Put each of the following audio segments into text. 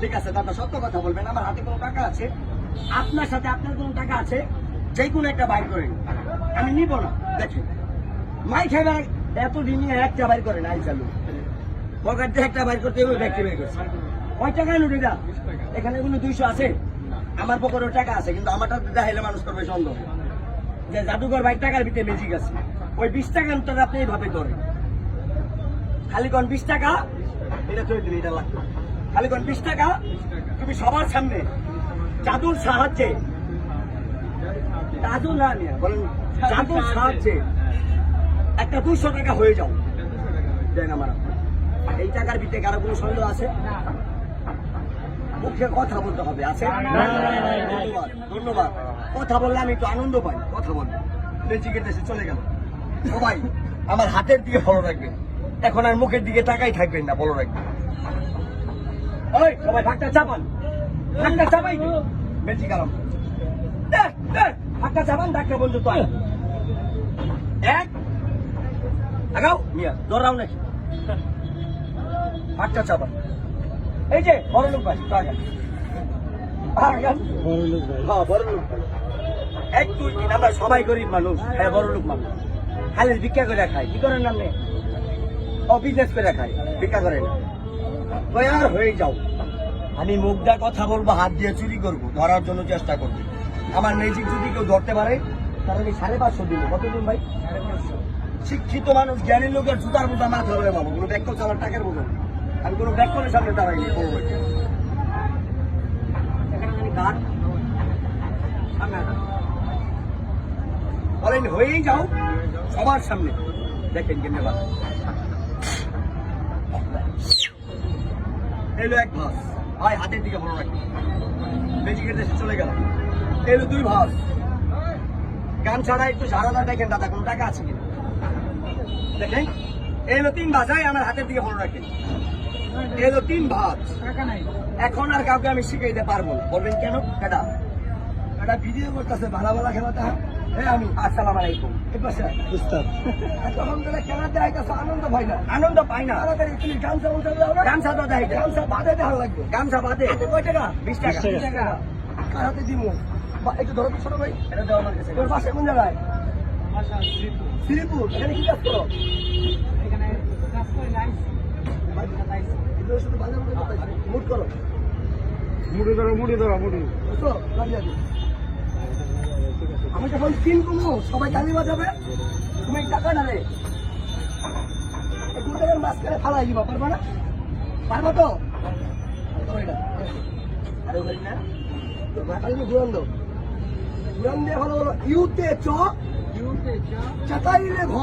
ঠিক আছে, দাদা, সত্য কথা বলবেন, আমার হাতে কোনো টাকা আছে? আপনার সাথে আপনার কোনো টাকা আছে? যে কোনো একটা বাইর করেন আমি নিব না, দেখেন। মাই খাইবে এত দিনে একটা বাইর করেন আই চালু। পকেট দিয়ে একটা বাইর করতে ব্যক্তি বের করছে। কয় টাকা লুটি দা এখানে কোনো দুইশো আছে? আমার পকেটেও টাকা আছে, কিন্তু আমারটা দেখাইলে মানুষ করবে সন্দেহ। যে জাদুঘর বাইর টাকার ভিতরে ম্যাজিক আছে। ওই বিশ টাকা আপনি এইভাবে ধরেন। খালি কোন বিশ টাকা? এটা তুই দিলি এটা লাগবে খালি কোন বিশ টাকা তুমি সবার সামনে জাদুর সাহায্যে জাদু না নিয়ে বলেন জাদুর সাহায্যে একটা দুশো টাকা হয়ে যাও দেন আমার এই টাকার ভিতরে কারও কোনো সন্দেহ আছে মুখে কথা বলতে হবে আছে ধন্যবাদ ধন্যবাদ কথা বললে আমি একটু আনন্দ পাই কথা বলব লেচিকের দেশে চলে গেল সবাই আমার হাতের দিকে ফলো রাখবেন এখন আর মুখের দিকে তাকাই থাকবেন না ফলো রাখবেন ওই সবাই ভাগটা চাপান। ভাগটা চাপাই বেঁচে গেলাম। ভাগটা চাপান ডাক্তার বন্ধু তো। এক আগাও মিয়া দৌড়াও নাকি? ভাগটা চাপান। এই যে বড় লোক ভাই তো আগান হ্যাঁ এক দুই তিন আমরা সবাই গরিব মানুষ হ্যাঁ বড় লোক মানুষ। খালি ভিক্ষা করে খাই কি করেন আপনি? ও বিজনেস করে খাই ভিক্ষা করে না। আর হয়ে যাও। আমি মুখটা কথা বলব হাত দিয়ে চুরি করব ধরার জন্য চেষ্টা করব। আমার ম্যাজিক যদি কেউ ধরতে পারে তাহলে আমি সাড়ে পাঁচশো দিব। কত দিন ভাই? শিক্ষিত মানুষ জ্ঞানী লোকের জুতার বোঝা মাথা ধরে পাবো কোনো ব্যাগ করছে আমার টাকার বোঝা? আমি কোনো ব্যাগ করে সামনে দাঁড়াইনি। বলেন হয়েই যাও। সবার সামনে। দেখেন কেমনে বাদ এলো এক ভাস ভাই হাতের দিকে ভালো রাখি। বেজিকের দেশে চলে গেল এলো দুই ভাস গান ছাড়া একটু সারাদা দেখেন দাদা কোনো টাকা আছে কিনা? দেখেন এলো তিন ভাস এই আমার হাতের দিকে ভালো রাখেন এলো তিন ভাস এখন আর কাউকে আমি শিখাইতে পারব না। বলবেন কেন? এটা এটা ভিডিও করতেছে ভালো ভালো খেলাতে হ্যাঁ আমি আসসালাম আলাইকুম। এই পাশে। আয়। তখন তাহলে খেলা দেয় কাছে আনন্দ পাই না। আনন্দ পাই না। তাড়াতাড়ি তুমি গামছা উঠে দাও না। গামছা তো দেয় গামছা বাদে দেওয়া লাগবে। গামছা বাদে। কয় টাকা? বিশ টাকা বিশ টাকা। কার হাতে দিমু? বা একটু ধরো তো ছোট ভাই। এটা দেওয়া আমার কাছে তোর পাশে কোন জায়গায়? শ্রীপুর। এখানে কি কাজ করো? এগুলো শুধু বাজার মধ্যে কোথায়? করো। মুড়ি ধরো মুড়ি ধরো মুড়ি। বুঝছ? আমি যখন তিন কমো সবাই গালি বাজাবে। তুমি টাকা না রে। দু টাকার মাঝখানে ফালাই দিবা পারবা না? পারবা তো। আরে না তো মাথায় তুমি ঘুরান দাও। ঘুরান দিয়ে ভালো বলো ইউতে চ। চাটাইলে ঘ।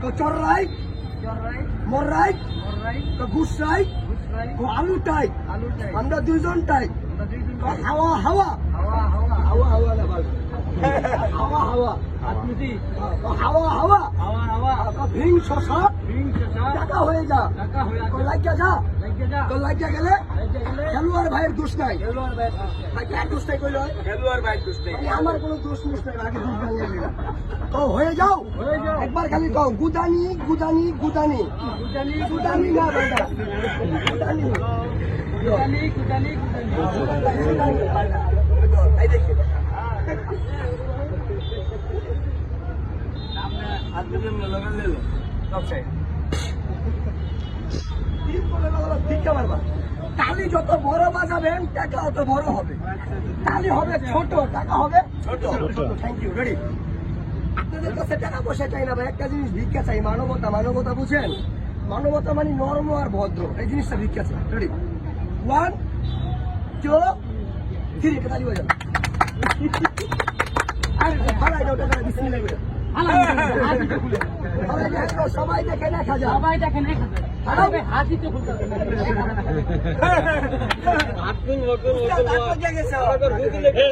তো চর রাইট মর রাইট তো ঘুষ রাইট আলু টাইট আমরা দুইজন টাইট তো হাওয়া। হাওয়া হাওয়া। হাওয়া হাওয়া। হাওয়া। হাওয়া হাওয়া। তো ভিং শশা। টাকা হয়ে যা। তো লাগিয়া যা। তো লাগিয়া গেলে খেলোয়াড় ভাইয়ের দোষ নাই। কার দোষ নাই। কইল। আমার কোনো দোষ নাই আগে দোষ ভাঙিয়ে তো হয়ে যাও। একবার খালি কও গুদানি গুদানি গুদানি। গুদানি না বেটা গুদানি। এই দেখি। তালি যত বড় বাজাবেন টাকা অত বড় হবে। তালি হবে ছোট টাকা হবে ছোট। থ্যাংক ইউ রেডি আপনাদের কাছে টাকা পয়সা চাই না ভাই একটা জিনিস ভিক্ষা চাই মানবতা। মানবতা বুঝেন? মানবতা মানে নর্ম আর ভদ্র এই জিনিসটা ভিক্ষা চাই। রেডি ওয়ান টু থ্রি এটা তালি বাজান আরে ফালাই দাও টাকা বিসমিল্লাহ করে ফালাই দাও, সবাই দেখে দেখা যায় সবাই তো খুলতে হবে।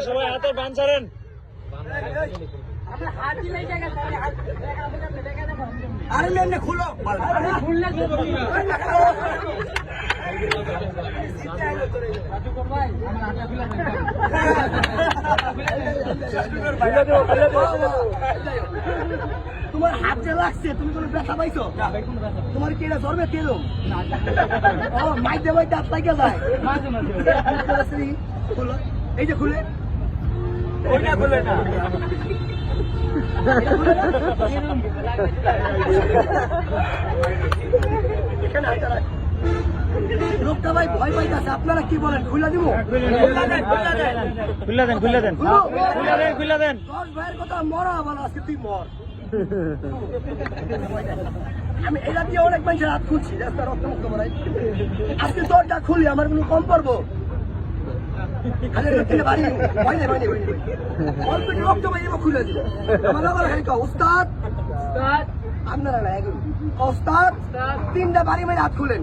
সবাই হাতে বান ছাড়েন দেখা দেখা। আরে খুলো খুললে তোমার হাত যে লাগছে তুমি কোনো ব্যথা পাইছো তোমার কি এটা জ্বরবে তেল ও মাইতে মাইতে হাত লাগে যায়। এই যে খুলে ওইটা খুলে না এখানে হাইটা রাখ। লোকটা ভাই ভয় পাইতেছে আপনারা কি বলেন? খুলে দিব? খুলে দেন খুলে দেন খুলে দেন। খুলে দেন। দশ ভাইয়ের কথা মরা বলো আজকে তুই মর। আমি এটা দিয়ে অনেক মানুষের হাত খুলছি রাস্তা রক্তমুক্ত করাই আজকে দরজা খুলি আমার কোনো কম আপনারা তিনটা বাড়ি মেরে হাত খুলেন।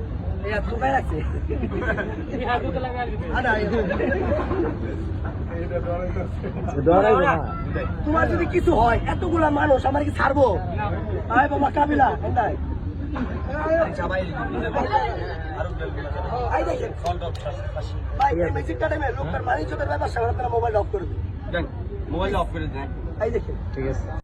তোমার যদি কিছু হয় এতগুলা মানুষ আমার কি ছাড়বো? আয় বাবা কাবিলা দিন। মোবাইল অফ করে দেন। ঠিক আছে।